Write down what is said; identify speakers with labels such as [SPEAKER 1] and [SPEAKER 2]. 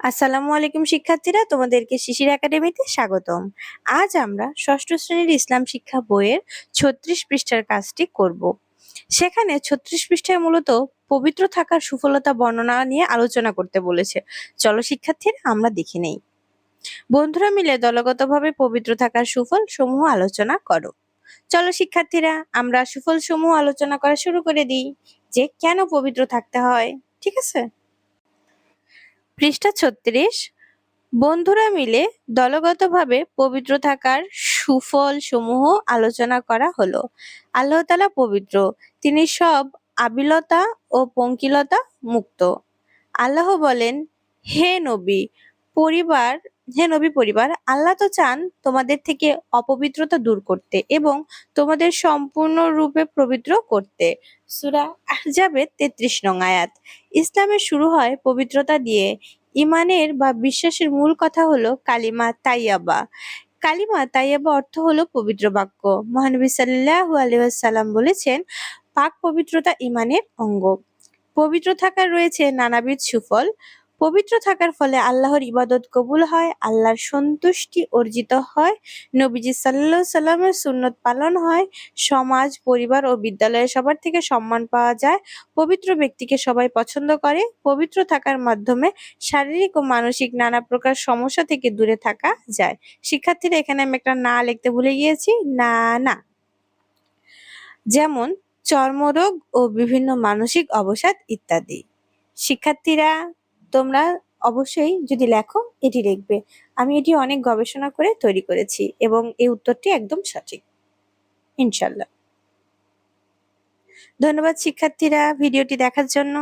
[SPEAKER 1] আসসালামু আলাইকুম শিক্ষার্থীরা, তোমাদেরকে শিশির একাডেমিতে স্বাগতম। আজ আমরা ষষ্ঠ শ্রেণির ইসলাম শিক্ষা বইয়ের ছত্রিশ পৃষ্ঠার কাজটি করব। সেখানে ছত্রিশ পৃষ্ঠায় মূলত পবিত্র থাকার সুফলতা বর্ণনা নিয়ে আলোচনা করতে বলেছে। চলো শিক্ষার্থীরা, আমরা দেখে নেই। বন্ধুরা মিলে দলগতভাবে পবিত্র থাকার সুফল সমূহ আলোচনা করো। চলো শিক্ষার্থীরা, আমরা সুফল সমূহ আলোচনা করা শুরু করে দিই। যে কেন পবিত্র থাকতে হয়, ঠিক আছে? পৃষ্ঠা ছত্রিশ। বন্ধুরা মিলে দলগতভাবে পবিত্র থাকার সুফল সমূহ আলোচনা করা হলো। আল্লাহ তালা পবিত্র, তিনি সব আবিলতা ও পঙ্কিলতা মুক্ত। আল্লাহ বলেন, হে নবী, পরিবার হে নবী পরিবার, আল্লাহ তো চান তোমাদের থেকে অপবিত্রতা দূর করতে এবং তোমাদের সম্পূর্ণরূপে পবিত্র করতে। সুরা আহজাবের তেত্রিশ নং আয়াত। ইসলামের শুরু হয় পবিত্রতা দিয়ে। ইমানের বা বিশ্বাসের মূল কথা হলো কালিমা তাইয়াবা। কালিমা তাইয়াবা অর্থ হলো পবিত্র বাক্য। মহানবী সাল্লাল্লাহু আলাইহি ওয়াসাল্লাম বলেছেন, পাক পবিত্রতা ইমানের অঙ্গ। পবিত্র থাকার রয়েছে নানাবিধ সুফল। পবিত্র থাকার ফলে আল্লাহর ইবাদত কবুল হয়, আল্লাহর সন্তুষ্টি অর্জিত হয়, নবীজি সাল্লাহ সাল্লামের সুন্নত পালন হয়, সমাজ, পরিবার ও বিদ্যালয়ে সবার থেকে সম্মান পাওয়া যায়, পবিত্র ব্যক্তিকে সবাই পছন্দ করে, পবিত্র থাকার মাধ্যমে শারীরিক ও মানসিক নানা প্রকার সমস্যা থেকে দূরে থাকা যায়। শিক্ষার্থীরা, এখানে আমি একটা না লিখতে ভুলে গিয়েছি, না না। যেমন, চর্মরোগ ও বিভিন্ন মানসিক অবসাদ ইত্যাদি। শিক্ষার্থীরা তোমরা অবশ্যই যদি লেখো, এটি লিখবে। আমি এটি অনেক গবেষণা করে তৈরি করেছি এবং এই উত্তরটি একদম সঠিক। ইনশাল্লাহ ধন্যবাদ শিক্ষার্থীরা ভিডিওটি দেখার জন্য।